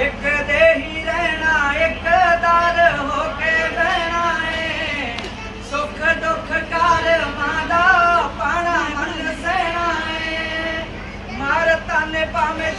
ਇੱਕ ਦੇਹੀ ਰਹਿਣਾ, ਇੱਕ ਦਰ ਹੋ ਕੇ ਬਹਿਣਾ ਏ। ਸੁਖ ਦੁੱਖ ਕਰ ਮਾਦਾ ਪਾਣਾ ਮਨ ਸਹਿਣਾ ਏ। ਮਾਰ ਤਨ ਪਾਵੇਂ